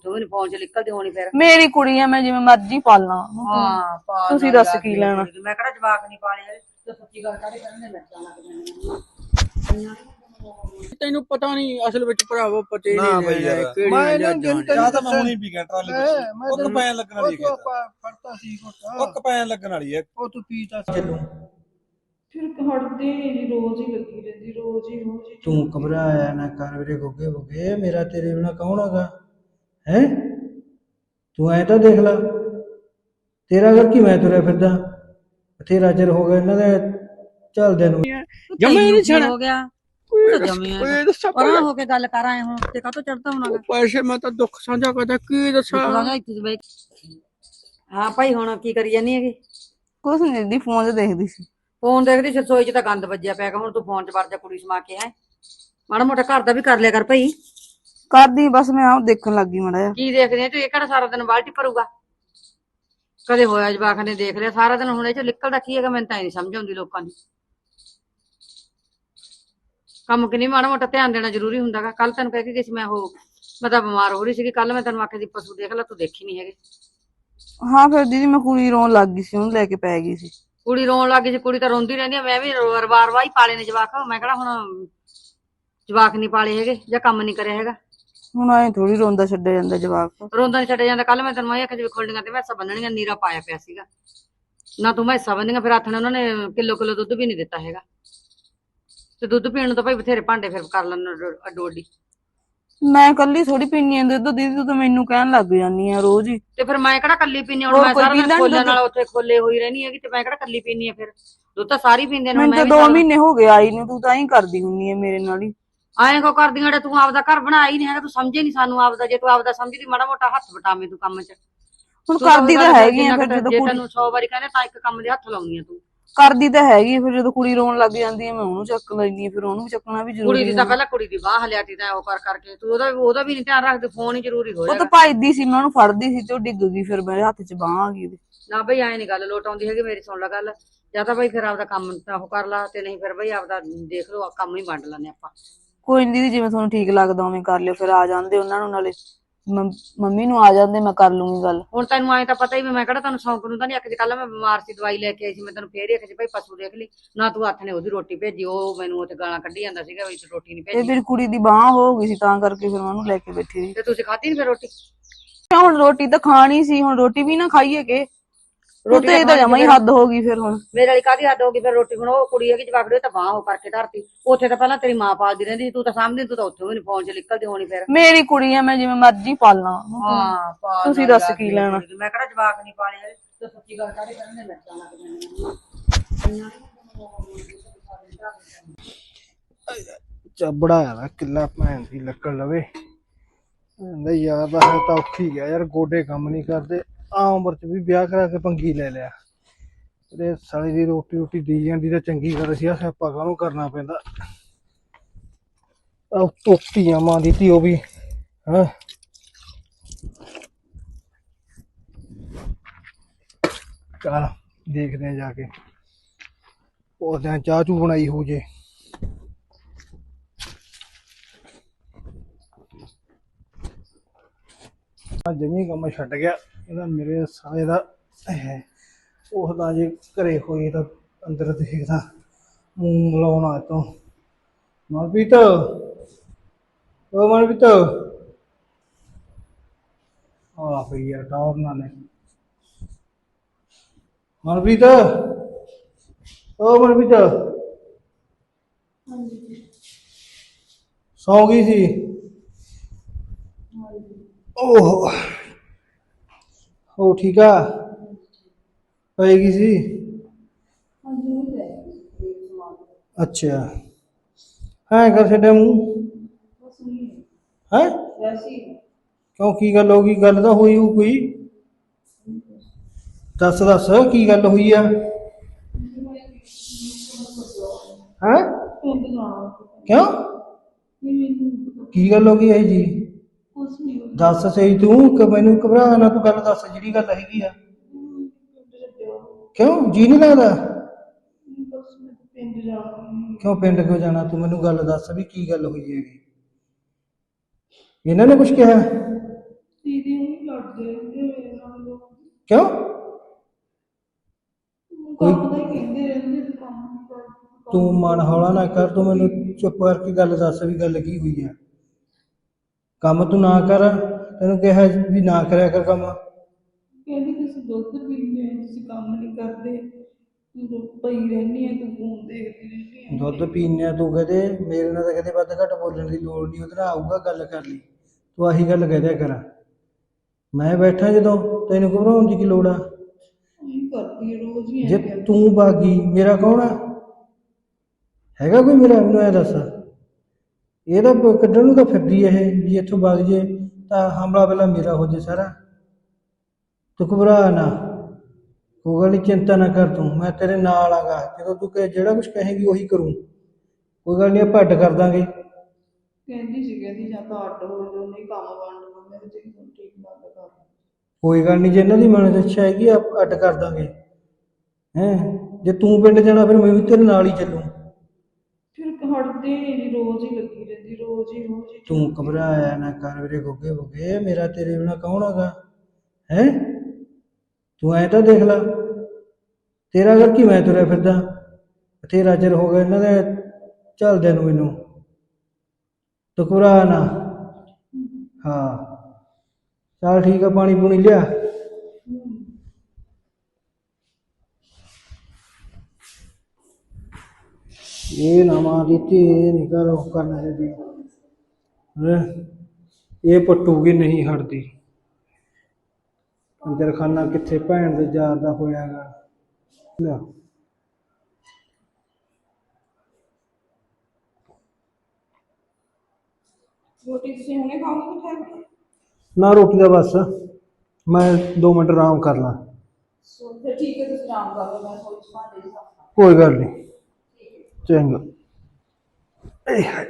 ਉੱਥੋਂ ਵੀ ਨੀ ਫੋਨ 'ਚ ਨਿਕਲਦੀ ਹੋਣੀ ਫਿਰ। ਮੇਰੀ ਕੁੜੀ ਆ ਮੈਂ ਜਿਵੇਂ ਮਰਜ਼ੀ ਪਾਲਣਾ ਉਹਨੂੰ। ਹਾਂ ਪਾ ਤੁਸੀਂ ਦੱਸ ਕੀ ਲੈਣਾ? ਮੈਂ ਕਿਹੜਾ ਜਵਾਕ ਨਹੀਂ ਪਾਲੇ ਤੇ ਸੱਚੀ ਗੱਲ ਕਾਹਦੇ ਕਰਨ ਦੇ ਮਿਰਚਾਂ ਲੱਗ ਜਾਂਦੀਆਂ ਤੈਨੂੰ ਪਤਾ ਨਹੀਂ ਅਸਲ ਵਿੱਚ ਭਰਾਵੋ ਪਤੇ ਨਾ ਨਹੀਂ ਬਈ ਯਾਰ। ਕਿਹੜੀਆਂ ਜਹਾਜ਼ਾਂ ਚਾਹ ਤਾਂ ਮੈਂ ਹੁਣੀ ਪੀ ਗਿਆ ਟਰਾਲੀ ਮੈਂ ਵਿੱਚ ਉਹ ਕਪੈਨ ਲੱਗਣ ਵਾਲੀ ਹੈ ਫੜਤਾ ਸੀ ਘੁੱਟ ਉਹ ਕਪੈਨ ਲੱਗਣ ਵਾਲੀ ਹੈ। ਉਹ ਤੂੰ ਪੀਤਾ ਚੱਲੂ। ਫਿਰ ਜੀ ਰੋਜ਼ ਹੀ ਲੱਗੀ ਰਹਿੰਦੀ ਰੋਜ਼ ਹੀ ਰੋਜ਼ ਹੀ ਤੂੰ ਘਬਰਾਇਆ ਨਾ ਕਰ ਵੀਰੇ ਗੋਗੇ ਗੋਗੇ ਮੇਰਾ ਤੇਰੇ ਬਿਨਾ ਕੌਣ ਹੈਗਾ? ਹੈ? ਤੂੰ ਐ ਤਾਂ ਦੇਖ ਲੈ। ਤੇਰਾ ਘਰ ਕੀ ਮੈਂ ਤੁਰਿਆ ਫਿਰਦਾ? ਬਥੇਰਾ ਚਿਰ ਹੋ ਗਿਆ ਇਹਨਾਂ ਦੇ ਚੱਲਦੇ ਨੂੰ। ਜਮੇ ਨਹੀਂ ਛੱਡ। ਹੋ ਗਿਆ? ਪਰਾਂ ਹੋ ਕੇ ਗੱਲ ਕਰ ਆਏ ਹੁਣ ਤੇ ਕਾਹਤੋਂ ਚੜਦਾ ਹੋਣਾ ਪੈਸੇ ਮੈਂ ਤਾਂ ਦੁੱਖ ਸਾਂਝਾ ਕਰਦਾ ਕੀ ਦੱਸਾਂ? ਹਾਂ ਭਾਈ ਹੁਣ ਕੀ ਕਰੀ ਜਾਨੀ ਹੈਗੀ? ਕੁਛ ਨਹੀਂ ਦੀ ਫੋਨ 'ਚ ਦੇਖਦੀ ਸੀ। ਫੋਨ ਦੇਖਦੀ ਸੀ ਰਸੋਈ 'ਚ ਤਾਂ ਗੰਦ ਵੱਜਿਆ ਪਿਆ ਹੁਣ ਤੂੰ ਫੋਨ 'ਚ ਵੜ ਜਾ ਕੁੜੀ ਸਮਾ ਕੇ ਹੈ। ਮਾੜਾ ਮੋਟਾ ਘਰ ਦਾ ਵੀ ਕਰ ਲਿਆ ਕਰ ਭਾਈ। ਕਰਦੀ ਬਸ ਮੈਂ ਆਹ ਦੇਖਣ ਲੱਗੀ ਮੜਾ ਜਾ ਕੀ ਦੇਖਦੇ ਆ? ਤੂੰ ਇਹ ਕਿਹੜਾ ਸਾਰਾ ਦਿਨ ਬਾਲਟੀ ਭਰੂਗਾ? ਕਦੇ ਹੋਇਆ ਜਵਾਕ ਨੇ ਦੇਖ ਲਿਆ। ਸਾਰਾ ਦਿਨ ਹੁਣ ਇਹ ਚ ਨਿਕਲਦਾ ਕੀ ਹੈਗਾ ਮੈਨੂੰ ਤਾਂ ਇਹ ਨਹੀਂ ਸਮਝ ਆਉਂਦੀ ਲੋਕਾਂ ਦੀ। ਕੰਮ ਕਿ ਨਹੀਂ ਮਾੜਾ ਮੋਟਾ ਧਿਆਨ ਦੇਣਾ ਜ਼ਰੂਰੀ ਹੁੰਦਾਗਾ। ਕੱਲ ਤੈਨੂੰ ਕਹਿ ਕੇ ਗਈ ਸੀ ਮੈਂ ਉਹ ਮੈਂ ਤਾਂ ਬਿਮਾਰ ਹੋ ਰਹੀ ਸੀਗੀ। ਕੱਲ ਮੈਂ ਤੈਨੂੰ ਆਖਿਆ ਸੀ ਪਸ਼ੂ ਦੇਖ ਲੈ ਤੂੰ ਦੇਖੀ ਨਹੀਂ ਹੈਗੇ। ਹਾਂ ਫਿਰ ਦੀਦੀ ਮੈਂ ਕੁੜੀ ਰੋਣ ਲੱਗ ਗਈ ਸੀ ਉਹਨੂੰ ਲੈ ਕੇ ਪੈ ਗਈ ਸੀ। ਕੁੜੀ ਰੋਣ ਲੱਗ ਗਈ ਸੀ ਕੁੜੀ ਤਾਂ ਰੋਂਦੀ ਰਹਿੰਦੀ ਆ। ਮੈਂ ਵੀ ਵਾਰ ਵਾਰ ਹੀ ਪਾਲੇ ਨੇ ਜਵਾਕ। ਮੈਂ ਕਿਹੜਾ ਹੁਣ ਜਵਾਕ ਨਹੀਂ ਪਾਲੇ ਹੈਗੇ ਜਾਂ ਕੰਮ ਨਹੀਂ ਕਰਿਆ ਹੈਗਾ। ਹੁਣ ਐ ਥੋੜੀ ਰੋਂਦਾ ਛੱਡਿਆ ਜਾਂਦਾ ਜਵਾਕ। ਰੋਂਦਾ ਨਹੀਂ ਛੱਡਿਆ ਜਾਂਦਾ। ਕੱਲ ਮੈਂ ਤੈਨੂੰ ਆਇਆ ਕਿ ਖੋਲਣੀਆਂ ਤੇ ਮੈਸਾਂ ਬੰਨਣੀਆਂ ਨੀਰਾ ਪਾਇਆ ਪਿਆ ਸੀਗਾ। ਨਾ ਤੂੰ ਮੈਸਾਂ ਬੰਨੀਆਂ ਫਿਰ ਹੱਥ ਨੇ ਉਹਨਾਂ ਨੇ ਕਿਲੋ ਕਿਲੋ ਦੁੱਧ ਵੀ ਨਹੀਂ ਦਿੱਤਾ ਹੈਗਾ। ਤੇ ਦੁੱਧ ਪੀਣ ਨੂੰ ਤਾਂ ਭਾਈ ਬਥੇਰੇ ਭਾਂਡੇ ਫਿਰ ਕਰ ਲੈਣ ਅੱਡੋ ਅੱਡੀ ਮੈਂ ਕੱਲੀ ਥੋੜੀ ਪੀਣੀ ਆ ਦੁੱਧ ਦੀਦੀ ਤੂੰ ਤਾਂ ਮੈਨੂੰ ਕਹਿਣ ਲੱਗ ਜਾਨੀ ਆ ਰੋਜ਼ ਹੀ। ਤੇ ਫਿਰ ਮੈਂ ਕਿਹੜਾ ਕੱਲੀ ਪੀਣੀ ਹੁਣ ਮੈਂ ਸਾਰਾ ਦਿਨ ਨੀ ਖੋਲੇ ਦੁੱਧ? ਨਾਲ ਉੱਥੇ ਖੋਲੇ ਹੋਈ ਰਹਿਣੀ ਹੈਗੀ ਤੇ ਮੈਂ ਕਿਹੜਾ ਕੱਲੀ ਪੀਣੀ ਆ ਫਿਰ? ਦੁੱਧ ਤਾਂ ਸਾਰੀ ਪੀਂਦੇ ਨੇ ਮੈਂ ਤਾਂ ਵੀ 2 ਮਹੀਨੇ ਹੋ ਗਏ ਆਈ ਨੂੰ ਤੂੰ ਤਾਂ ਹੀ ਕਰਦੀ ਹੁੰਨੀ ਆ ਮੇਰੇ ਨਾਲ ਹੀ। ਆਏ ਕੋ ਕਰਦੀਆਂ ਜਿਹੜੇ ਤੂੰ ਆਪਦਾ ਘਰ ਬਣਾਇਆ ਹੀ ਨਹੀਂ ਹੈਗਾ ਤੂੰ ਸਮਝੇ ਨਹੀਂ ਸਾਨੂੰ ਆਪਦਾ ਜੇ ਤੂੰ ਆਪਦਾ ਸਮਝਦੀ ਮਾੜਾ ਮੋਟਾ ਹੱਥ ਵਟਾਵੇਂ ਤੂੰ ਕੰਮ 'ਚ। ਹੁਣ ਤੂੰ ਕਰਦੀ ਤਾਂ ਹੈਗੀ ਆ ਫਿਰ ਜਦੋਂ ਜੇ ਕੁੜੀ ਤੈਨੂੰ 100 ਵਾਰੀ ਕਹਿੰਦੇ ਤਾਂ ਇੱਕ ਕੰਮ ਦੇ ਹੱਥ ਲਾਉਣੀ ਆ ਤੂੰ। ਕਰਦੀ ਤਾਂ ਹੈਗੀ ਆ, ਫਿਰ ਜਦੋਂ ਕੁੜੀ ਰੋਣ ਲੱਗ ਜਾਂਦੀ ਆ ਮੈਂ ਉਹਨੂੰ ਚੱਕ ਲੈਂਦੀ ਆ ਫਿਰ ਉਹਨੂੰ ਵੀ ਚੱਕਣਾ ਵੀ ਕੁੜੀ ਜ਼ਰੂਰੀ ਦੀ ਤਾਂ ਪਹਿਲਾਂ ਕੁੜੀ ਦੀ ਬਾਹ ਹਲਿਆਤੀ ਤਾਂ ਉਹ ਕਰ ਕਰਕੇ ਤੂੰ ਉਹਦਾ ਉਹਦਾ ਵੀ ਨਹੀਂ ਧਿਆਨ ਰੱਖਦੇ ਫੋਨ ਹੀ ਜ਼ਰੂਰੀ ਹੋ ਉਹ ਤਾਂ ਜਾਏਗਾ। ਭੱਜਦੀ ਸੀ ਮੈਂ ਉਹਨੂੰ ਫੜਦੀ ਸੀ ਤੇ ਉਹ ਡਿੱਗ ਗਈ ਫਿਰ ਮੇਰੇ ਹੱਥ 'ਚ ਬਾਹ ਆ ਗਈ ਉਹਦੇ। ਨਾ ਬਈ ਐ ਨਹੀਂ ਗੱਲ ਲੋਟ ਆਉਂਦੀ ਹੈਗੀ ਮੇਰੀ ਸੁਣ ਲੈ ਗੱਲ। ਜਾਂ ਤਾਂ ਬਈ ਫਿਰ ਆਪਦਾ ਕੰਮ ਤਾਂ ਉਹ ਕਰ ਲਾ ਤੇ ਨਹੀਂ ਫਿਰ ਬਈ ਆਪਦਾ ਦੇਖ ਲਓ ਕੰਮ ਹੀ ਵੰਡ ਲੈਂਦੇ ਆਪਾਂ। ਕੋਈ ਨੀ ਦੀਦੀ ਜਿਵੇਂ ਤੁਹਾਨੂੰ ਠੀਕ ਲੱਗਦਾ ਉਵੇਂ ਕਰ ਲਿਓ ਫਿਰ ਆ ਜਾਂਦੇ ਉਹਨਾਂ ਨੂੰ ਨਾਲੇ। ਮੰਮ- ਮੰਮੀ ਨੂੰ ਆ ਜਾਂਦੇ ਮੈਂ ਕਰ ਲੂੰਗੀ ਗੱਲ। ਹੁਣ ਤੈਨੂੰ ਐ ਤਾਂ ਪਤਾ ਹੀ ਵੀ ਮੈਂ ਕਿਹੜਾ ਤੈਨੂੰ ਸ਼ੌਂਕ ਨੂੰ ਤਾਂ ਨਹੀਂ ਆਖਿਆ ਕੱਲ ਮੈਂ ਬਿਮਾਰ ਸੀ ਦਵਾਈ ਲੈ ਕੇ ਆਈ ਸੀ ਮੈਂ ਤੈਨੂੰ ਫੇਰ ਹੀ ਆਖਿਆ ਸੀ ਭਾਈ ਪਸ਼ੂ ਦੇਖ ਲਈ। ਨਾ ਤੂੰ ਹੱਥ ਨੇ ਉਹਦੀ ਰੋਟੀ ਭੇਜੀ ਉਹ ਮੈਨੂੰ ਉੱਥੇ ਗਾਲਾਂ ਕੱਢੀ ਜਾਂਦਾ ਸੀਗਾ ਵੀ ਤੂੰ ਰੋਟੀ ਨਹੀਂ ਤੇ ਭੇਜੀ। ਮੇਰੀ ਕੁੜੀ ਦੀ ਬਾਹ ਹੋ ਗਈ ਸੀ ਤਾਂ ਕਰਕੇ ਫਿਰ ਮੈਂ ਉਹਨੂੰ ਲੈ ਕੇ ਬੈਠੀ ਰਹੀ। ਤੇ ਤੁਸੀਂ ਖਾਧੀ ਨਹੀਂ ਫਿਰ ਰੋਟੀ? ਹੁਣ ਰੋਟੀ ਤਾਂ ਖਾਣੀ ਸੀ ਹੁਣ ਰੋਟੀ ਵੀ ਨਾ ਖਾਈਏ ਕਿ? ਰੋਟੀ ਰੋਟੀ ਇਹ ਤਾਂ ਜਮਾ ਹੀ ਹੱਦ ਹੋ ਗਈ ਫਿਰ ਹੁਣ। ਮੇਰੇ ਵਾਲੀ ਕਾਦੀ ਹੱਦ ਹੋ ਗਈ? ਫਿਰ ਰੋਟੀ ਹੁਣ ਉਹ ਕੁੜੀ ਹੈਗੀ ਜਵਾਕੜੀ ਉਹ ਤਾਂ ਬਾਹ ਉਹ ਕਰਕੇ ਧਰਤੀ। ਉੱਥੇ ਤਾਂ ਪਹਿਲਾਂ ਤੇਰੀ ਮਾਂ ਪਾਲਦੀ ਰਹਿੰਦੀ ਤੂੰ ਤਾਂ ਸਾਹਮਣੇ ਤੂੰ ਤਾਂ ਉੱਥੇ ਵੀ ਨਹੀਂ ਫੋਨ 'ਚ ਨਿਕਲਦੀ ਹੋਣੀ ਫਿਰ। ਮੇਰੀ ਕੁੜੀ ਆ ਮੈਂ ਜਿਵੇਂ ਮਰਜ਼ੀ ਪਾਲਣਾ ਉਹਨੂੰ। ਹਾਂ ਪਾਲ ਤੁਸੀਂ ਦੱਸ ਯਾਰ ਕੀ ਲੈਣਾ? ਮੈਂ ਕਿਹੜਾ ਜਵਾਕ ਨਹੀਂ ਪਾਲੇ ਤੇ ਸੱਚੀ ਗੱਲ ਕਾਹਦੇ ਕਰਨ ਲੱਗ ਜਾਂਦੀਆਂ ਚੱਬੜਾ ਆ ਕਿੱਲਾ ਭੈਣ ਦੀ ਲੱਕੜ ਲਵੇ। ਕਹਿੰਦਾ ਯਾਰ ਦਾ ਹੈ ਤਾਂ ਔਖੀ ਗਿਆ ਯਾਰ ਗੋਡੇ ਕੰਮ ਨਹੀਂ ਕਰਦੇ। ਆ ਉਮਰ ਚ ਵੀ ਵਿਆਹ ਕਰਾ ਕੇ ਪੰਗੀ ਲੈ ਲਿਆ। ਇਹਦੇ ਸਾਲੀ ਦੀ ਰੋਟੀ ਰੋਟੀ ਦੀ ਜਾਂਦੀ ਤਾਂ ਚੰਗੀ ਗੱਲ ਸੀ ਆ ਸਿਆਪਾ ਕਾਹਨੂੰ ਕਰਨਾ ਪੈਂਦਾ। ਆ ਤੋਤੀਆਂ ਮਾਂ ਦੀ ਧੀ ਉਹ ਵੀ, ਹਾਂ। ਚਲ ਦੇਖਦੇ ਆ ਜਾ ਕੇ। ਉਹਦੇ ਚਾਹ ਚੂ ਬਣਾਈ ਹੋ ਜੇ। ਆ ਜਮੀ ਕੰਮ ਛੱਡ ਗਿਆ। ਇਹਦਾ ਮੇਰੇ ਸਾਲੇ ਦਾ ਹੈ। ਉਹ ਤਾਂ ਜੇ ਘਰੇ ਹੋਈ ਤਾਂ ਅੰਦਰ ਦੇਖਦਾ। ਮੂੰਹ ਮਲਾਉਣਾ ਤੋਂ। ਮਨਪ੍ਰੀਤ ਉਹ ਮਨਪ੍ਰੀਤ। ਆ ਭਈਆ ਟੌਰ ਨਾ ਨੇ ਮਨਪ੍ਰੀਤ ਉਹ ਮਨਪ੍ਰੀਤ। ਸੌਂ ਗਈ ਸੀ। ਓਹ। ਉਹ ਠੀਕ ਆ? ਪਏਗੀ ਸੀ? ਅੱਛਾ। ਹਾਂ ਕਰ ਛੱਡਿਆ ਮੂੰਹ। ਹੈ? ਕਿਉਂ, ਕੀ ਗੱਲ ਹੋ ਗਈ? ਗੱਲ ਤਾਂ ਹੋਈ ਹੋ ਕੋਈ। ਦੱਸ ਦੱਸ, ਕੀ ਗੱਲ ਹੋਈ ਆ? ਹੈ? ਕਿਉਂ? ਕੀ ਗੱਲ ਹੋ ਗਈ ਹੈ ਜੀ? ਕੁਛ ਨਹੀਂ ਦੱਸ ਸਹੀ ਤੂੰ, ਕਿ ਮੈਨੂੰ ਘਬਰਾ ਨਾ, ਤੂੰ ਗੱਲ ਦੱਸ, ਜਿਹੜੀ ਗੱਲ ਹੈਗੀ ਆ। ਕਿਉਂ? ਜੀ ਨਹੀਂ ਲੱਗਦਾ? ਬਸ ਮੈਂ ਪਿੰਡ ਜਾਣਾ ਕਿਉਂ ਪਿੰਡ ਕਿਉਂ ਜਾਣਾ? ਤੂੰ ਮੈਨੂੰ ਗੱਲ ਦੱਸ ਵੀ ਕੀ ਗੱਲ ਹੋਈ ਹੈਗੀ। ਇਹਨਾਂ ਨੇ ਕੁਝ ਕਿਹਾ? ਦੀਦੀ ਉਹ ਲੜਦੇ ਰਹਿੰਦੇ ਮੇਰੇ ਨਾਲ ਲੋਕ ਕਿਉਂ? ਕੰਮ ਦਾ ਹੀ ਕਹਿੰਦੇ ਰਹਿੰਦੇ ਤੂੰ ਕੰਮ ਨਹੀਂ ਕਰਦੀ ਤੂੰ ਮਨ ਹੌਲਾ ਨਾ ਕਰ, ਤੂੰ ਮੈਨੂੰ ਚੁੱਪ ਕਰਕੇ ਗੱਲ ਦੱਸ ਵੀ ਗੱਲ ਕੀ ਹੋਈ ਆ। ਕੰਮ ਤੂੰ ਨਾ ਕਰ ਤੈਨੂੰ ਕਿਹਾ ਵੀ ਨਾ ਕਰਿਆ ਕਰ ਕੰਮ। ਕਹਿੰਦੀ ਤੁਸੀਂ ਦੁੱਧ ਪੀਂਦੇ ਹੋ ਤੁਸੀਂ ਕੰਮ ਨਹੀਂ ਕਰਦੇ। ਤੂੰ ਪਈ ਰਹਿੰਦੀ ਹੈ ਤੂੰ ਫੋਨ ਦੇਖਦੀ ਰਹਿੰਦੀ ਹੈ ਦੁੱਧ ਪੀਨੇ ਆ ਤੂੰ ਕਹਦੇ ਮੇਰੇ ਨਾਲ ਤਾਂ ਕਦੇ ਵੱਧ ਘੱਟ ਬੋਲਣ ਦੀ ਲੋੜ ਨਹੀਂ ਉਹਦੇ ਨਾਲ ਆਊਗਾ ਗੱਲ ਕਰ ਲਈ। ਤੂੰ ਆਹੀ ਗੱਲ ਕਹਿ ਦਿਆ ਕਰ। ਮੈਂ ਬੈਠਾ ਜਦੋਂ ਤੈਨੂੰ ਘਬਰਾਉਣ ਦੀ ਕੀ ਲੋੜ ਆ? ਉਹੀ ਕਰਦੀ ਹੈ ਰੋਜ਼ ਹੀ ਜੇ ਐਂ ਕਰਦੀ ਤੂੰ ਬਾਗੀ ਮੇਰਾ ਕੌਣ ਆ? ਹੈਗਾ ਕੋਈ ਮੇਰਾ ਮੈਨੂੰ ਇਹ ਦੱਸ। ਇਹ ਤਾਂ ਕੱਢਣ ਨੂੰ ਤਾਂ ਫਿਰਦੀ ਇਹ ਵੀ ਇੱਥੋਂ ਵਗ ਜੇ ਤਾਂ ਹਮਲਾ ਪਹਿਲਾਂ ਮੇਰਾ ਹੋ ਜੇ ਸਾਰਾ। ਤੂੰ ਘਬਰਾ ਨਾ। ਕੋਈ ਗੱਲ ਨੀ ਚਿੰਤਾ ਨਾ ਕਰ ਤੂੰ ਮੈਂ ਤੇਰੇ ਨਾਲ ਆਗਾ। ਜਦੋਂ ਤੂੰ ਕਹੇ ਜਿਹੜਾ ਕੁਝ ਕਹੇਂਗੀ ਉਹੀ ਕਰੂੰ। ਕੋਈ ਗੱਲ ਨਹੀਂ ਆਪਾਂ ਅੱਡ ਕਰ ਦਾਂਗੇ। ਕਹਿੰਦੀ ਸੀ ਕਹਿੰਦੀ ਜਾਂ ਤਾਂ ਅੱਡ ਹੋ ਜਾਓ ਨਹੀਂ ਕੰਮ ਵੰਡ ਲਓ ਮੈਂ ਕਿਹਾ ਜੀ ਤੁਹਾਨੂੰ ਠੀਕ ਲੱਗਦਾ ਕਰ ਕੋਈ ਗੱਲ ਨਹੀਂ ਜੇ ਇਹਨਾਂ ਦੀ ਮਨ ਚ ਇੱਛਾ ਹੈਗੀ ਆਪਾਂ ਅੱਡ ਕਰ ਦਾਂਗੇ। ਹੈਂ? ਜੇ ਤੂੰ ਪਿੰਡ ਜਾਣਾ ਫਿਰ ਮੈਂ ਵੀ ਤੇਰੇ ਨਾਲ ਹੀ ਚੱਲੂ। ਫਿਰ ਹਟਦੇ ਨਹੀਂ ਰੋਜ਼ ਹੀ ਲੱਗੀ ਰਹਿੰਦੀ ਰੋਜ਼ ਹੀ ਰੋਜ਼ ਹੀ ਤੂੰ ਘਬਰਾਇਆ ਨਾ ਕਰ ਵੀਰੇ ਗੁੱਗੇ ਗੁੱਗੇ ਮੇਰਾ ਤੇਰੇ ਬਿਨਾ ਕੌਣ ਹੈਗਾ? ਹੈ? ਤੂੰ ਐ ਤਾਂ ਦੇਖ ਲੈ ਤੇਰਾ ਘਰ ਕੀ ਮੈਂ ਤੁਰਿਆ ਫਿਰਦਾ? ਤੇਰਾ ਚਿਰ ਹੋ ਗਿਆ ਇਹਨਾਂ ਦੇ ਚੱਲਦੇ ਨੂੰ ਮੈਨੂੰ। ਤੂੰ ਘਬਰਾ ਨਾ। ਹਾਂ। ਚੱਲ ਠੀਕ ਆ ਪਾਣੀ ਪੂਣੀ ਲਿਆ। ਇਹ ਨਾ ਮਾਂ ਦਿੱਤੀ ਇਹ ਨਹੀਂ ਕਰ ਕਰਨਾ ਹੈਂ? ਇਹ ਪਟੂਗੀ ਨਹੀਂ ਹਟਦੀ। ਅੰਦਰਖਾਨਾ ਕਿੱਥੇ ਭੈਣ ਦੇ ਯਾਰ ਦਾ ਹੋਇਆਗਾ? ਲੈ ਰੋਟੀ ਤੁਸੀਂ ਹੁਣੇ ਖਾਓਗੇ ਨਾ ਰੋਟੀ ਦਾ ਬਸ। ਮੈਂ 2 ਮਿੰਟ ਆਰਾਮ ਕਰ ਲਾਂ। ਸੋ ਫਿਰ ਠੀਕ ਹੈ ਤੁਸੀਂ ਆਰਾਮ ਕਰ ਲਓ ਮੈਂ ਜਿਹੀ ਭਾਂਡੇ ਦੀ ਕੋਈ ਗੱਲ ਨਹੀਂ ਚੰਗਾ। ਏ ਹਾਏ।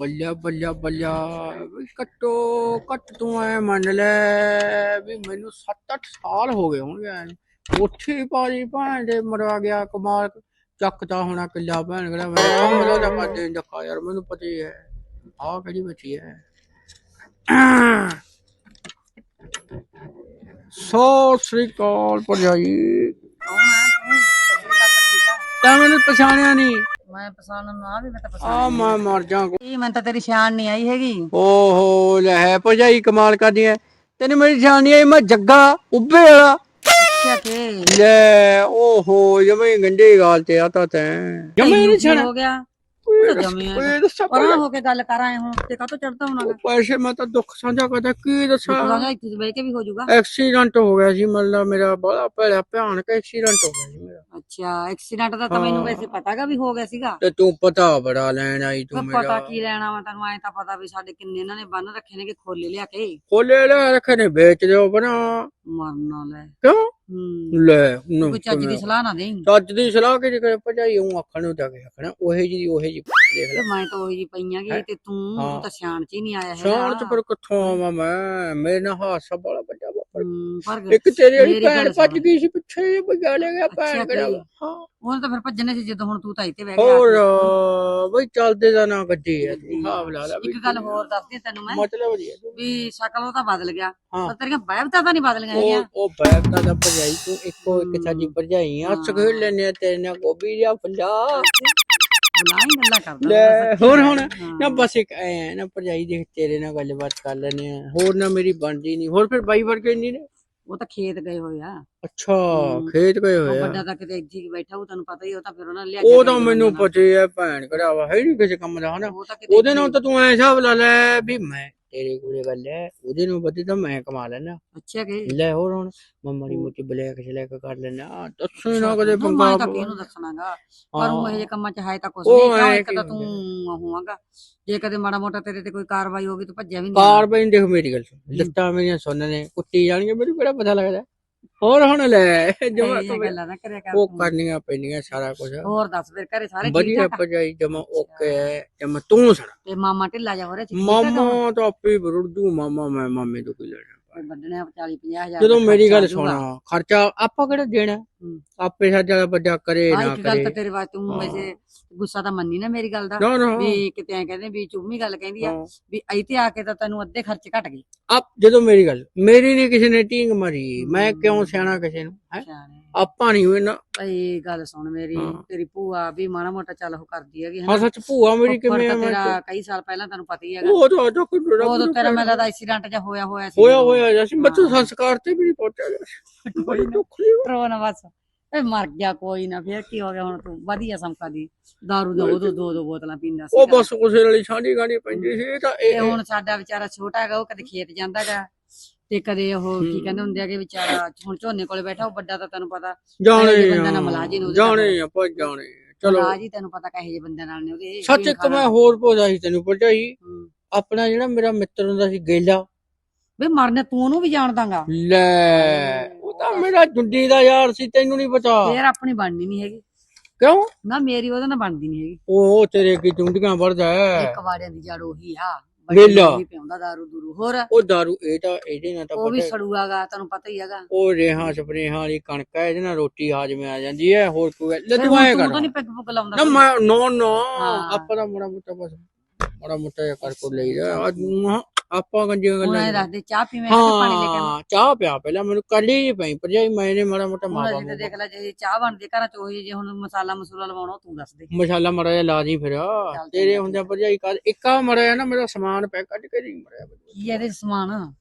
ਬੱਲਿਆ ਵੀ ਘੱਟੋ ਘੱਟ ਤੂੰ ਐ ਮੰਨ ਲੈ ਵੀ ਮੈਨੂੰ 7-8 ਸਾਲ ਹੋ ਗਏ ਹੋਣਗੇ ਐਂ। ਉੱਥੇ ਪਾਜੀ ਭੈਣ ਦੇ ਮਰਵਾ ਗਿਆ ਕਮਾਲ, ਚੱਕਦਾ ਹੋਣਾ ਕਿੱਲਾ ਭੈਣ ਕਿਹੜਾ। ਮੈਂ ਕੰਮ ਦਾ ਤਾਂ ਕਰਦੇ ਯਾਰ, ਮੈਨੂੰ ਪਤਾ ਹੀ ਹੈ। ਆਹ ਕਿਹੜੀ ਬੱਚੀ ਹੈ। ਸੋ ਸ੍ਰੀ ਅਕਾਲ ਭਰਜਾਈ। ਤਾਂ ਮੈਨੂੰ ਪਛਾਣਿਆ ਨਹੀਂ। ਮੈਂ ਪਛਾਣਨ ਨੂੰ ਆ ਵੀ ਮੈਂ ਤਾਂ ਆ ਪਛਾਣ ਮੈਂ ਮਰ ਜਾ ਇਹ ਮੈਂ ਤਾਂ ਤੇਰੀ ਸ਼ਾਨ ਨਹੀਂ ਆਈ ਹੈਗੀ। ਓਹੋ ਲੈ ਭਜਾਈ ਕਮਾਲ ਕਰਦੀ ਐ। ਤੈਨੂੰ ਮੇਰੀ ਜਾਣੀ ਐ ਮੈਂ ਜੱਗਾ ਉੱਬੇ ਵਾਲਾ। ਅੱਛਾ ਤੇ ਲੈ ਓਹੋ ਜਮੇ ਗੰਡੇ ਗਾਲ ਤੇ ਆਤਾ ਤੈਂ। ਜਮੇ ਨਹੀਂ ਛਣਾ ਹੋ ਗਿਆ। ਤੂੰ ਤਾਂ ਜਮੀ ਓਏ ਦੱਸਾਂ ਪਰਾਂ ਹੋ ਕੇ ਗੱਲ ਕਰ ਆਏ ਹੁਣ ਤੇ ਕਾਹਤੋਂ ਚੜਦਾ ਹੋਣਾ ਪੈਸੇ ਮੈਂ ਤਾਂ ਦੁੱਖ ਸਾਂਝਾ ਕਰਦਾ ਕੀ ਦੱਸਾਂ? ਦੁਕਾਨਾਂ ਇੱਥੇ ਬਹਿ ਕੇ ਵੀ ਹੋ ਜਾਊਗਾ। ਐਕਸੀਡੈਂਟ ਹੋ ਗਿਆ ਸੀ ਮਤਲਬ ਮੇਰਾ ਬੜਾ ਭੈੜਾ ਭਿਆਨਕ ਐਕਸੀਡੈਂਟ ਹੋ ਗਿਆ ਸੀ ਮੇਰਾ। ਅੱਛਾ ਐਕਸੀਡੈਂਟ ਦਾ ਤਾਂ ਮੈਨੂੰ ਵੈਸੇ ਪਤਾਗਾ ਵੀ ਹੋ ਗਿਆ ਸੀਗਾ। ਤੇ ਤੂੰ ਪਤਾ ਬੜਾ ਲੈਣ ਆਈ ਤੂੰ ਪਰ ਪਤਾ ਮੇਰਾ ਕੀ ਲੈਣਾ ਵਾ ਤੈਨੂੰ ਐ ਤਾਂ ਪਤਾ ਵੀ ਸਾਡੇ ਕਿੰਨੇ ਇਹਨਾਂ ਨੇ ਬੰਨ ਰੱਖੇ ਨੇ ਕਿ ਖੋਲੇ ਲਿਆ ਕੇ। ਖੋਲੇ ਲੈ ਰੱਖੇ ਨੇ ਵੇਚ ਦਿਓ ਬਣਾ। ਮਰਨਾ ਲੈ। ਕਿਉਂ? ਲੈ ਕੋਈ ਚੱਜ ਦੀ ਸਲਾਹ ਨਾ ਦੇਈਂ। ਚੱਜ ਦੀ ਸਲਾਹ ਕਿ ਜੇ ਭਜਾਈ ਉਹ ਆਖਣ ਨੂੰ ਤਾਂ ਕਿ ਆਖਣਾ। ਉਹੇ ਜੀ ਉਹੇ ਜੀ ਦੇਖ ਲੈ। ਮੈਂ ਤਾਂ ਉਹੀ ਜੀ ਪਈਆਂ ਗਈ ਤੇ ਤੂੰ ਹਾਂ। ਤੂੰ ਸਿਆਣ ਚ ਹੀ ਨਹੀਂ ਆਇਆ ਸ਼ਾਨ ਚ ਪਰ ਕਿੱਥੋਂ ਆਵਾਂ ਮੈਂ? ਮੇਰੇ ਨਾਲ ਹਾਸਾ ਬੜਾ ਵੱਡਾ ਹੂੰ, ਪਰ ਇੱਕ ਤੇਰੀ ਵਾਲੀ ਭੈਣ ਭੱਜ। ਗਈ ਸੀ ਪਿੱਛੇ ਬਗਾ ਲੈ ਗਿਆ ਭੈਣ ਕਿਹੜਾ ਜੀ। ਹਾਂ। ਉਹਨੇ ਤਾਂ ਫਿਰ ਭੱਜਣੇ ਸੀ ਜਦੋਂ ਹੁਣ ਤੂੰ ਤਾਂ ਇੱਥੇ ਬਹਿ ਗਿਆ ਹੋਰ ਬਈ ਚੱਲਦੇ ਦਾ ਨਾ ਗੱਡੀ ਹੈ ਤੂੰ ਹਾਵ ਲਾ ਲੈ ਇੱਕ ਗੱਲ ਹੋਰ ਦੱਸਦੀ ਤੈਨੂੰ ਮੈਂ ਮਤਲਬ ਤੂੰ ਵੀ ਸ਼ਕਲ ਉਹ ਤਾਂ ਬਦਲ ਗਿਆ। ਪਰ ਤੇਰੀਆਂ ਬੈਬਤਾ ਤਾਂ ਨਹੀਂ ਬਦਲੀਆਂ ਹੈਗੀਆਂ। ਉਹ ਬੈਗ ਦਾ ਤਾਂ ਭਜਾਈ ਤੂੰ ਇੱਕੋ ਇੱਕ ਸਾਡੀ ਭਰਜਾਈ ਆ। ਹਾਂ। ਸਖੇੜ ਲੈਨੇ ਆ ਤੇਰੇ ਨਾਲ ਗੋਭੀ ਜਾਂ ਫੁੱਲਾ ਬੁਲਾ ਹੀ ਗੱਲਾਂ ਕਰਦਾ ਲੈ ਹੋਰ ਹੁਣ। ਨਾ ਬਸ ਇੱਕ ਐ ਆ ਨਾ ਭਰਜਾਈ ਦੇਖ ਤੇਰੇ ਨਾਲ ਗੱਲਬਾਤ ਕਰ ਲੈਨੇ ਆ ਹੋਰ ਨਾ ਮੇਰੀ ਬਣਦੀ ਨਹੀਂ। ਹੋਰ ਫਿਰ ਬਾਈ ਵਰਗੇ ਨਹੀਂ ਨੇ? ਉਹ ਤਾਂ ਖੇਤ ਗਏ ਹੋਏ ਆ। ਅੱਛਾ। ਖੇਤ ਗਏ ਹੋਏ ਆ। ਵੱਡਾ ਤਾਂ ਕਿਤੇ ਹੀ ਬੈਠਾ ਉਹ ਤੁਹਾਨੂੰ ਪਤਾ ਹੀ ਉਹ ਤਾਂ ਫਿਰ ਉਹਨਾਂ ਲਿਆ ਉਹ ਤਾਂ ਮੈਨੂੰ। ਪਤਾ ਹੀ ਭੈਣ ਕਰਾਵਾ ਹੈ ਨਹੀਂ ਕਿਸੇ ਕੰਮ ਦਾ ਹਨਾ। ਉਹਦੇ ਨਾਲ ਤਾਂ ਤੂੰ ਐ ਹਿਸਾਬ ਲਾ ਲੈ ਵੀ ਮੈਂ ਤੇਰੇ ਕੋਲੇ ਗੱਲ ਉਹਦੇ ਨੂੰ ਵਧੇ ਤਾਂ ਮੈਂ ਕਮਾ ਲੈਣਾ ਅੱਛਾ ਕਿ? ਲੈ ਹੋਰ ਹੁਣ ਮੰਮਾ ਦੀ ਮੋਟੀ ਬਲੈਕ ਛਲੈਕ ਕਰ ਲੈਣਾ ਦੱਸੋ ਨਾ ਕਦੇ ਪੰਗਾ ਮੈਂ ਤਾਂ ਕਿਹਨੂੰ ਦੱਸਣਾਗਾ ਪਰ ਉਹ ਇਹ ਕੰਮਾਂ 'ਚ ਹੈ ਤਾਂ ਕੁਛ ਨਹੀਂ ਇੱਕ ਤਾਂ ਤੂੰ ਹੋਵਾਂਗਾ। ਜੇ ਕਦੇ ਮਾੜਾ ਮੋਟਾ ਤੇਰੇ ਤੇ ਕੋਈ ਕਾਰਵਾਈ ਹੋ ਗਈ ਤਾਂ ਭੱਜਿਆ ਵੀ ਨਹੀਂ ਕਾਰ ਬਈ ਦੇਖ ਮੇਰੀ ਗੱਲ ਸੁਣ ਲੱਤਾਂ ਮੇਰੀਆਂ ਸੁਣਨ ਨੇ ਕੁੱਟੀ ਜਾਣਗੇ ਮੈਨੂੰ ਕਿਹੜਾ ਪਤਾ ਲੱਗਦਾ। ਹੋਰ ਹੁਣ ਲੈ ਜਮਾ ਇਹ ਜਿਹੀਆਂ ਗੱਲਾਂ ਨਾ ਕਰਿਆ ਕਰ ਉਹ। ਕਰਨੀਆਂ ਪੈਣੀਆਂ ਸਾਰਾ ਕੁਝ ਹੋਰ ਦੱਸ ਫਿਰ ਘਰੇ ਸਾਰੇ ਠੀਕ ਵਧੀਆ ਠਾਕ ਆ? ਭਜਾਈ ਜਮਾ ਓਕੇ ਜਮਾ ਤੂੰ ਸੁਣਾ ਤੇ ਮਾਮਾ ਢਿੱਲਾ ਜਾ ਹੋ ਰਿਹਾ? ਮਾਮਾ ਤਾਂ ਆਪੇ ਬਰੁੱਦੂ ਮਾਮਾ ਮੈਂ ਮਾਮੇ ਤੋਂ ਕੀ ਲੈਣਾ ਵੱਢਣੇ 40 50 ਹਜ਼ਾਰ ਜਦੋਂ ਮੇਰੀ ਗੱਲ। ਸੁਣਾ ਖਰਚਾ ਆਪਾਂ ਕਿਹੜਾ ਦੇਣਾ। ਆਪੇ ਸਾਡਾ ਵੱਡਾ ਕਰੇ ਨਾ ਇੱਕ ਗੱਲ ਤਾਂ ਕਰੇ ਤੇਰੇ ਵਾਸਤੇ ਤੂੰ। ਵੈਸੇ ਗੁੱਸਾ ਤਾਂ ਮੰਨੀ ਨਾ ਮੇਰੀ ਗੱਲ ਦਾ ਵੀ ਕਿਤੇ ਐ ਕਹਿੰਦੇ ਵੀ ਚੁੰਮੀ ਗੱਲ ਕਹਿੰਦੀ ਆ। ਵੀ ਇੱਥੇ ਆ ਕੇ ਤਾਂ ਤੈਨੂੰ ਅੱਧੇ ਖਰਚ ਘਟ ਗਏ ਆਪ ਜਦੋਂ ਮੇਰੀ ਗੱਲ ਮੇਰੀ ਨਹੀਂ ਕਿਸੇ ਨੇ ਟੀਂਗ ਮਾਰੀ ਮੈਂ ਕਿਉਂ ਸਿਆਣਾ ਕਿਸੇ ਨੂੰ ਹੈ। ਆਪਾਂ ਨਹੀਂ ਹੋਏ ਨਾ। ਭਾਈ ਗੱਲ ਸੁਣ ਮੇਰੀ ਹਾਂ। ਤੇਰੀ ਭੂਆ ਵੀ ਮਾੜਾ ਮੋਟਾ ਚੱਲ ਉਹ ਕਰਦੀ ਹੈਗੀ ਹਾਂ ਸੱਚ ਭੂਆ ਮੇਰੀ ਕਿਵੇਂ ਆ ਮੈਂ ਤੇਰਾ ਕਈ ਸਾਲ ਪਹਿਲਾਂ ਤੈਨੂੰ ਪਤਾ ਹੀ ਹੈਗਾ। ਉਹ ਤਾਂ ਅਜਾ ਕੋਈ ਉਦੋਂ ਤੇਰਾ ਮੈਨੂੰ ਲੱਗਦਾ ਐਕਸੀਡੈਂਟ ਜਾਂ ਹੋਇਆ ਹੋਇਆ ਸੀ। ਹੋਇਆ ਹੋਇਆ ਜੈਸੀ ਮੈਂ ਤਾਂ ਹਾਂ। ਸੰਸਕਾਰ ਤੇ ਵੀ ਨਹੀਂ ਪਹੁੰਚਿਆ ਗਿਆ ਬੜੀ ਦੁੱਖ ਲਈ। ਟਰੋ ਨਾ ਬਸ। ਇਹ ਮਰ ਗਿਆ ਕੋਈ ਨਾ ਫੇਰ ਕੀ ਹੋ ਗਿਆ ਹੁਣ ਤੂੰ? ਵਧੀਆ ਸਮਕਾ ਦੀ। ਦਾਰੂ ਦਾ ਉਦੋਂ ਦੋ ਦੋ ਬੋਤਲਾਂ ਪੀਂਦਾ ਸੀ ਉਹ ਬਸ ਉਸੇ ਨਾਲ ਹੀ ਸਾਂਝੀ ਗਾਣੀ ਪੈਂਦੀ ਸੀ ਇਹ ਤਾਂ ਤੇ ਇਹ ਹੁਣ ਸਾਡਾ ਵਿਚਾਰਾ ਛੋਟਾ ਹੈਗਾ ਉਹ ਕਦੇ ਖੇਤ ਜਾਂਦਾਗਾ ਤੇ ਕਦੇ ਉਹ ਕੀ। ਕਹਿੰਦੇ ਹੁੰਦੇ ਆਗੇ ਵਿਚਾਰਾ ਹੁਣ ਝੋਨੇ ਕੋਲੇ ਬੈਠਾ ਉਹ ਵੱਡਾ ਤਾਂ ਤੈਨੂੰ ਪਤਾ ਜਾਣੇ ਬੰਦੇ ਨਾਲ ਮਲਾਜ ਨੀ ਜਾਣੇ। ਆਪਾਂ ਜਾਣੇ ਚਲੋ। ਮਲਾਜ ਤੈਨੂੰ ਪਤਾ ਕਹੇ ਜਿਹੇ ਬੰਦੇ ਨਾਲ ਨੇ ਉਹਦੇ। ਸੱਚ ਇੱਕ ਮੈਂ ਹੋਰ ਪੁੱਛਦਾ ਸੀ ਤੈਨੂੰ ਭਰਜਾਈ। ਆਪਣਾ ਜਿਹੜਾ ਮੇਰਾ ਮਿੱਤਰ ਹੁੰਦਾ ਸੀ ਗੇਲਾ। ਵੇ ਮਰਨੇ ਤੂੰ ਉਹਨੂੰ ਵੀ ਜਾਣਦਾਗਾ। ਲੈ ਉਹ ਤਾਂ ਮੇਰਾ ਜੁੰਡੀ ਦਾ ਯਾਰ ਸੀ ਤੈਨੂੰ ਨਹੀਂ ਪਤਾ। ਫੇਰ ਆਪਣੀ ਬਣਨੀ ਨਹੀਂ ਹੈਗੀ। ਕਿਉਂ? ਨਾ ਮੇਰੀ ਉਹਦੇ ਨਾਲ ਬਣਦੀ ਨਹੀਂ ਹੈਗੀ। ਉਹ ਤੇਰੇ ਕੀ ਜੁੰਡੀਆਂ ਵਰਦਾ ਹੈ। ਇੱਕ ਵਾੜਿਆਂ ਦੀ ਜੜ ਉਹੀ ਆ। ਵਿਹਲਾ। ਵੀ ਪਿਆਉਂਦਾ ਦਾਰੂ ਦੂਰੂ ਹੋਰ? ਉਹ दारू ਇਹ ਤਾਂ ਇਹਦੇ ਨਾਲ ਤਾਂ ਉਹ ਵੀ ਪਤਾ ਸੜੂਆਗਾ ਤੈਨੂੰ ਪਤਾ ਹੀ ਹੈਗਾ। ਉਹ ਰੇਹਾਂ ਸਪਰੇਹਾਂ ਵਾਲੀ ਕਣਕ ਹੈ ਇਹਦੇ ਨਾਲ ਰੋਟੀ ਹਾਜ਼ਮੇ ਆ ਜਾਂਦੀ ਹੈ ਹੋਰ ਕੋਈ ਗੱਲ- ਲੈ ਫਿਰ ਤੂੰ ਹੁਣ ਆਏ ਕਰ। ਤਾਂ ਨਹੀਂ ਪੈਗ ਪੁਗ ਲਾਉਂਦਾ ਨਾ ਮੈਂ ਨੋ ਨੋ ਹਾਂ। ਆਪਾਂ ਦਾ ਮੋੜਾ ਮੋਟਾ ਬਸ ਮੋੜਾ ਮੋਟਾ ਜਿਹਾ ਕਰ ਕੋ ਲਈਦਾ ਅੱਜ ਮਹਾਂ ਆਪਾਂ ਗੰਜੀਆਂ ਹੁਣ ਗੱਲਾਂ ਇਹ ਦੱਸਦੇ ਚਾਹ ਪੀਵੇਂ ਪਾਣੀ ਲੈ ਕੇ? ਹਾਂ ਚਾਹ ਪਿਆ ਪਹਿਲਾਂ ਮੈਨੂੰ ਕੱਢੀ ਹੀ ਪਈ ਭਰਜਾਈ ਮੈਨੇ ਮਾੜਾ ਮੋਟਾ ਅਸੀਂ ਤਾਂ ਦੇਖ ਲੈ ਜੇ ਚਾਹ ਬਣਦੀ ਘਰਾਂ ਚ ਉਹੀ ਜੇ ਹੁਣ ਮਸਾਲਾ ਮਸੂਲਾ ਲਵਾਉਣਾ ਤੂੰ ਦੱਸ ਦੇ। ਮਸਾਲਾ ਮੜਾ ਜਿਹਾ ਲਾ ਦੀ ਫਿਰ। ਤੇਰੇ ਹੁੰਦਿਆਂ ਭਰਜਾਈ ਕਰ ਇੱਕਾ ਮੜਿਆ ਨਾ ਮੇਰਾ ਸਮਾਨ ਪੈ ਕੱਢ ਕੇ ਨਹੀਂ ਮੜਿਆ ਕੀ ਇਹਦੇ ਸਮਾਨ?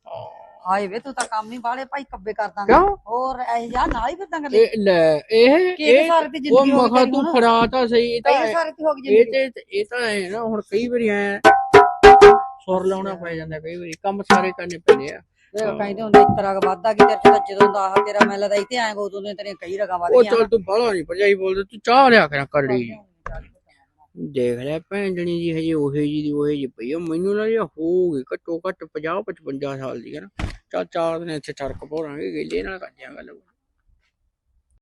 ਹਾਏ ਵੇ ਤੂੰ ਤਾਂ ਕੰਮ ਹੀ ਬਾਲੇ ਭਾਈ ਕੱਬੇ ਕਰਦਾ ਕਿਉਂ? ਹੋਰ ਇਹ ਜਾ ਨਾਲ ਹੀ ਫਿਰਦਾ ਗੱਲੇ ਇਹ ਲੈ ਇਹ ਇਹ ਸਾਰੇ ਤੇ ਉਹ ਮਖਾ ਤੂੰ ਫੜਾ ਤਾਂ ਸਹੀ ਇਹ ਤਾਂ ਇਹ ਤੇ ਇਹ ਤਾਂ ਹੈ ਨਾ ਹੁਣ ਕਈ ਵਾਰੀ ਐ ਸੁਰ ਲਾਉਣਾ ਪੈ ਜਾਂਦਾ ਕਈ ਵਾਰੀ ਕੰਮ ਸਾਰੇ ਕਰਨੇ ਪੈਂਦੇ ਆ। ਤੇ ਕਹਿੰਦੇ ਹੁੰਦੇ ਇੱਕ ਰਗ ਵਾਧਾ ਕੀ ਤੇਰੇ ਤਾਂ ਜਦੋਂ ਦਾ ਆਹ ਤੇਰਾ ਮੈਨੂੰ ਲੱਗਦਾ ਇੱਥੇ ਆਏਗਾ ਉਦੋਂ ਦੀਆਂ ਤੇਰੀਆਂ ਕਈ ਰਗਾਂ ਉਹ ਚੱਲ ਤੂੰ ਬਾਹਲਾ ਨਹੀਂ ਭਰਜਾਈ ਬੋਲਦੇ ਤੂੰ ਚਾਹ ਲਿਆ ਕਰਾਂ ਕਰੜੀ ਦੇਖ ਲੈ ਭੈਣ ਜਣੀ ਜੀ ਹਜੇ ਉਹੇ ਜੀ ਦੀ ਉਹੇ ਜੀ ਪਈ ਆ। ਮੈਨੂੰ ਲੱਗਿਆ ਹੋਊਗੀ ਘੱਟੋ ਘੱਟ 50 55 ਸਾਲ ਦੀ ਹੈ ਨਾ ਚੱਲ ਚਾਰ ਦਿਨ ਇੱਥੇ ਚਰਕ ਭੋਰਾਂਗੇ ਗੇਲੇ ਨਾਲ ਕੱਢਿਆ ਗੱਲ